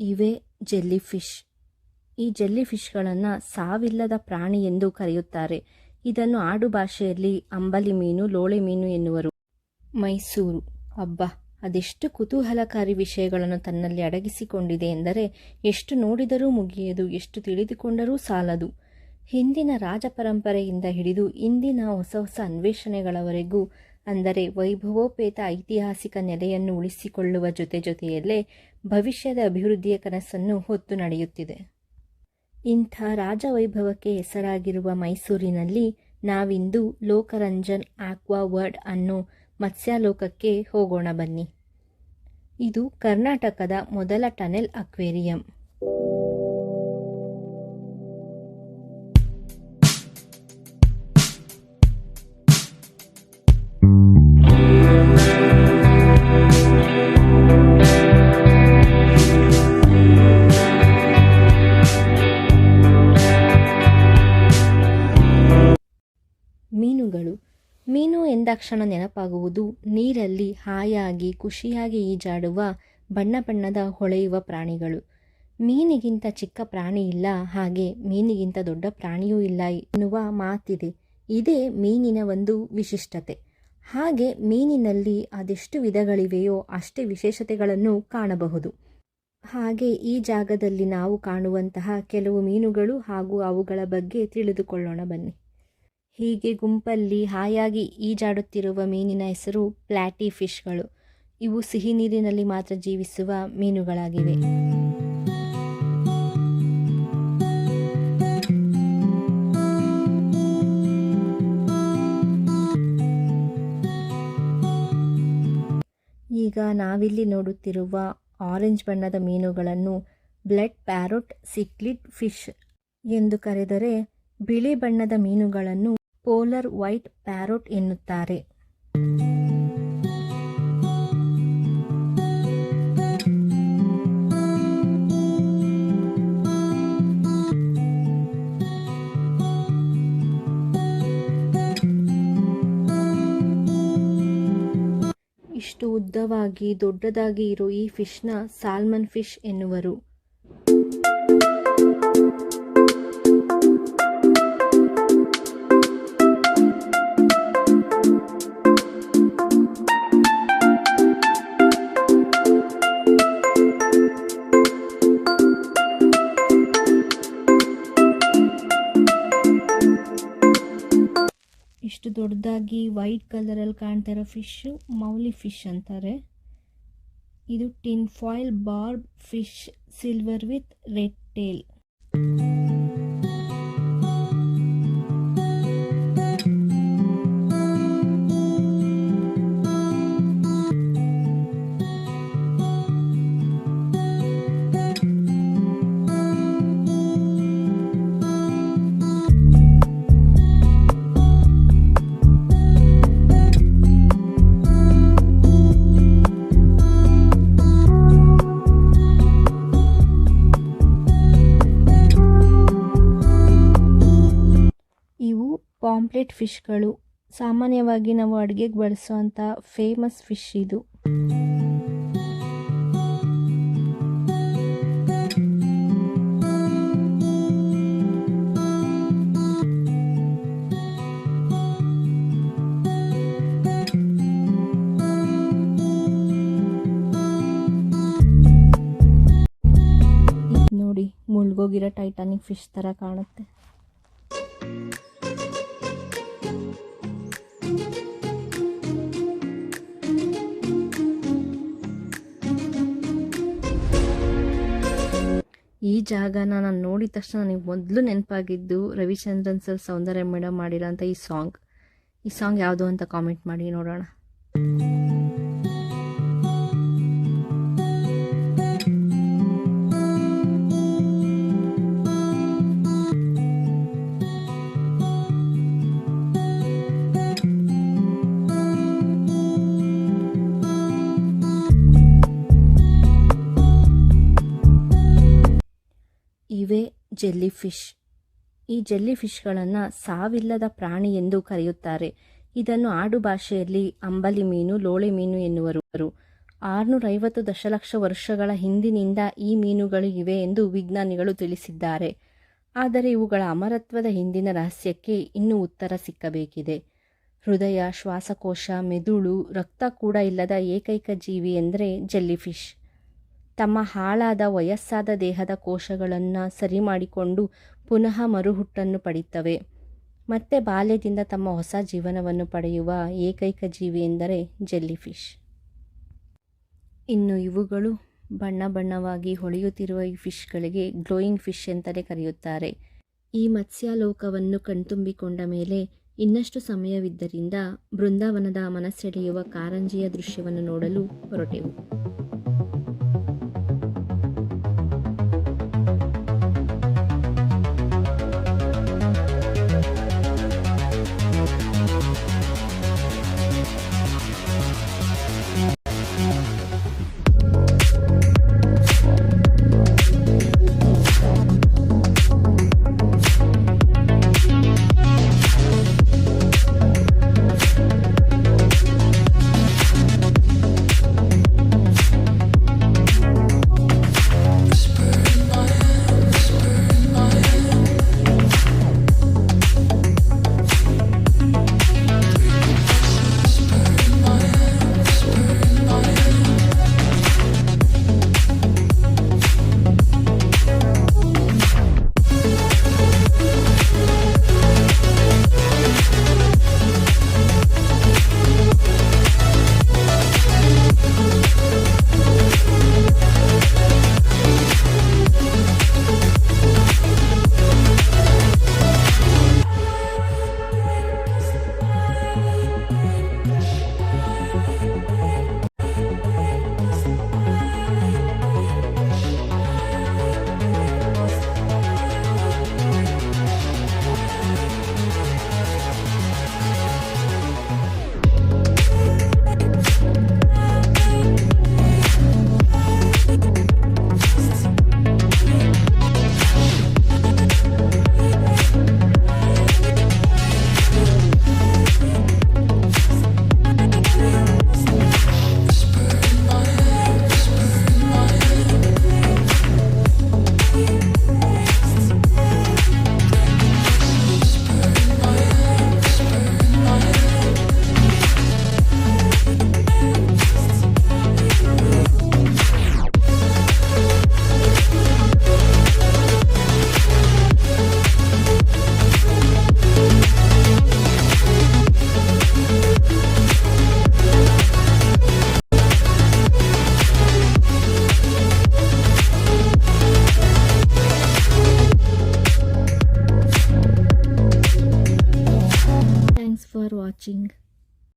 ಇವೆ ಜೆಲ್ಲಿಫಿಶ್. ಈ ಜೆಲ್ಲಿ ಫಿಶ್ಗಳನ್ನು ಸಾವಿಲ್ಲದ ಪ್ರಾಣಿ ಎಂದು ಕರೆಯುತ್ತಾರೆ. ಇದನ್ನು ಆಡು ಭಾಷೆಯಲ್ಲಿ ಅಂಬಲಿ ಮೀನು, ಲೋಳೆ ಮೀನು ಎನ್ನುವರು. ಮೈಸೂರು. ಹಬ್ಬ ಅದೆಷ್ಟು ಕುತೂಹಲಕಾರಿ ವಿಷಯಗಳನ್ನು ತನ್ನಲ್ಲಿ ಅಡಗಿಸಿಕೊಂಡಿದೆ ಎಂದರೆ, ಎಷ್ಟು ನೋಡಿದರೂ ಮುಗಿಯದು, ಎಷ್ಟು ತಿಳಿದುಕೊಂಡರೂ ಸಾಲದು. ಹಿಂದಿನ ರಾಜಪರಂಪರೆಯಿಂದ ಹಿಡಿದು ಇಂದಿನ ಹೊಸ ಹೊಸ ಅನ್ವೇಷಣೆಗಳವರೆಗೂ ಅಂದರೆ ವೈಭವೋಪೇತ ಐತಿಹಾಸಿಕ ನೆಲೆಯನ್ನು ಉಳಿಸಿಕೊಳ್ಳುವ ಜೊತೆ ಜೊತೆಯಲ್ಲೇ ಭವಿಷ್ಯದ ಅಭಿವೃದ್ಧಿಯ ಕನಸನ್ನು ಹೊತ್ತು ನಡೆಯುತ್ತಿದೆ. ಇಂಥ ರಾಜವೈಭವಕ್ಕೆ ಹೆಸರಾಗಿರುವ ಮೈಸೂರಿನಲ್ಲಿ ನಾವಿಂದು ಲೋಕರಂಜನ್ ಆಕ್ವಾ ವರ್ಡ್ ಅನ್ನೋ ಮತ್ಸ್ಯಾಲೋಕಕ್ಕೆ ಹೋಗೋಣ ಬನ್ನಿ. ಇದು ಕರ್ನಾಟಕದ ಮೊದಲ ಟನೆಲ್ ಅಕ್ವೇರಿಯಂ. ಮೀನು ಎಂದಾಕ್ಷಣ ನೆನಪಾಗುವುದು. ನೀರಲ್ಲಿ ಹಾಯಾಗಿ ಖುಷಿಯಾಗಿ ಈಜಾಡುವ ಬಣ್ಣ ಬಣ್ಣದ ಹೊಳೆಯುವ ಪ್ರಾಣಿಗಳು. ಮೀನಿಗಿಂತ ಚಿಕ್ಕ ಪ್ರಾಣಿ ಇಲ್ಲ, ಹಾಗೆ ಮೀನಿಗಿಂತ ದೊಡ್ಡ ಪ್ರಾಣಿಯೂ ಇಲ್ಲ ಎನ್ನುವ ಮಾತಿದೆ. ಇದೇ ಮೀನಿನ ಒಂದು ವಿಶಿಷ್ಟತೆ. ಹಾಗೆ ಮೀನಿನಲ್ಲಿ ಅದೆಷ್ಟು ವಿಧಗಳಿವೆಯೋ ಅಷ್ಟೇ ವಿಶೇಷತೆಗಳನ್ನು ಕಾಣಬಹುದು. ಹಾಗೆ ಈ ಜಾಗದಲ್ಲಿ ನಾವು ಕಾಣುವಂತಹ ಕೆಲವು ಮೀನುಗಳು ಹಾಗೂ ಅವುಗಳ ಬಗ್ಗೆ ತಿಳಿದುಕೊಳ್ಳೋಣ ಬನ್ನಿ. ಹೀಗೆ ಗುಂಪಲ್ಲಿ ಹಾಯಾಗಿ ಈಜಾಡುತ್ತಿರುವ ಮೀನಿನ ಹೆಸರು ಪ್ಲಾಟಿ ಫಿಶ್ಗಳು. ಇವು ಸಿಹಿ ನೀರಿನಲ್ಲಿ ಮಾತ್ರ ಜೀವಿಸುವ ಮೀನುಗಳಾಗಿವೆ. ಈಗ ನಾವಿಲ್ಲಿ ನೋಡುತ್ತಿರುವ ಆರೆಂಜ್ ಬಣ್ಣದ ಮೀನುಗಳನ್ನು ಬ್ಲಡ್ ಪ್ಯಾರೋಟ್ ಸಿಕ್ಲಿಡ್ ಫಿಶ್ ಎಂದು ಕರೆದರೆ ಬಿಳಿ ಬಣ್ಣದ ಮೀನುಗಳನ್ನು ಪೋಲರ್ ವೈಟ್ ಪ್ಯಾರೋಟ್ ಎನ್ನುತ್ತಾರೆ. ಇಷ್ಟು ಉದ್ದವಾಗಿ ದೊಡ್ಡದಾಗಿ ಇರೋ ಈ ಫಿಶ್ನ ಸಾಲ್ಮನ್ ಫಿಶ್ ಎನ್ನುವರು. ಇಷ್ಟು ದೊಡ್ಡದಾಗಿ ವೈಟ್ ಕಲರಲ್ಲಿ ಕಾಣ್ತಾ ಇರೋ ಫಿಶ್ಶು ಮೌಲಿ ಫಿಶ್ ಅಂತಾರೆ. ಇದು tin foil barb fish, silver with red tail. Pomfret ಫಿಶ್ಗಳು. ಸಾಮಾನ್ಯವಾಗಿ ನಾವು ಅಡುಗೆಗೆ ಬಳಸುವಂಥ ಫೇಮಸ್ ಫಿಶ್ ಇದು. ನೋಡಿ ಮುಳುಗೋಗಿರೋ ಟೈಟಾನಿಕ್ ಫಿಶ್ ಥರ ಕಾಣುತ್ತೆ. ಈ ಜಾಗನ ನಾನು ನೋಡಿದ ತಕ್ಷಣ ನನಗೆ ಮೊದಲು ನೆನಪಾಗಿದ್ದು ರವಿಚಂದ್ರನ್ ಸರ್ ಸೌಂದರ್ಯ ಮೇಡಮ್ ಮಾಡಿರೋಂಥ ಈ ಸಾಂಗ್ ಈ ಸಾಂಗ್ ಯಾವುದು ಅಂತ ಕಾಮೆಂಟ್ ಮಾಡಿ ನೋಡೋಣ. ಇವೆ ಜೆಲ್ಲಿಫಿಶ್ ಈ ಜೆಲ್ಲಿ ಫಿಶ್ಗಳನ್ನು ಸಾವಿಲ್ಲದ ಪ್ರಾಣಿ ಎಂದು ಕರೆಯುತ್ತಾರೆ. ಇದನ್ನು ಆಡು ಭಾಷೆಯಲ್ಲಿ ಅಂಬಲಿ ಮೀನು, ಲೋಳೆ ಮೀನು ಎನ್ನುವರು. ಆರುನೂರೈವತ್ತು ದಶಲಕ್ಷ ವರ್ಷಗಳ ಹಿಂದಿನಿಂದ ಈ ಮೀನುಗಳು ಇವೆ ಎಂದು ವಿಜ್ಞಾನಿಗಳು ತಿಳಿಸಿದ್ದಾರೆ. ಆದರೆ ಇವುಗಳ ಅಮರತ್ವದ ಹಿಂದಿನ ರಹಸ್ಯಕ್ಕೆ ಇನ್ನೂ ಉತ್ತರ ಸಿಕ್ಕಬೇಕಿದೆ. ಹೃದಯ, ಶ್ವಾಸಕೋಶ, ಮೆದುಳು, ರಕ್ತ ಕೂಡ ಇಲ್ಲದ ಏಕೈಕ ಜೀವಿ ಎಂದರೆ ಜೆಲ್ಲಿಫಿಶ್ ತಮ್ಮ ಹಾಳಾದ ವಯಸ್ಸಾದ ದೇಹದ ಕೋಶಗಳನ್ನು ಸರಿ ಮಾಡಿಕೊಂಡು ಪುನಃ ಮರುಹುಟ್ಟನ್ನು ಪಡೆಯುತ್ತವೆ ಮತ್ತೆ ಬಾಲ್ಯದಿಂದ ತಮ್ಮ ಹೊಸ ಜೀವನವನ್ನು ಪಡೆಯುವ ಏಕೈಕ ಜೀವಿ ಎಂದರೆ ಜೆಲ್ಲಿಫಿಶ್. ಇನ್ನು ಇವುಗಳು ಬಣ್ಣ ಬಣ್ಣವಾಗಿ ಹೊಳೆಯುತ್ತಿರುವ ಈ ಫಿಶ್ಗಳಿಗೆ ಗ್ಲೋಯಿಂಗ್ ಫಿಶ್ ಅಂತಲೇ ಕರೆಯುತ್ತಾರೆ. ಈ ಮತ್ಸ್ಯಾಲೋಕವನ್ನು ಕಣ್ತುಂಬಿಕೊಂಡ ಮೇಲೆ ಇನ್ನಷ್ಟು ಸಮಯವಿದ್ದರಿಂದ ಬೃಂದಾವನದ ಮನಸೆಳೆಯುವ ಕಾರಂಜಿಯ ದೃಶ್ಯವನ್ನು ನೋಡಲು ಹೊರಟೆವು.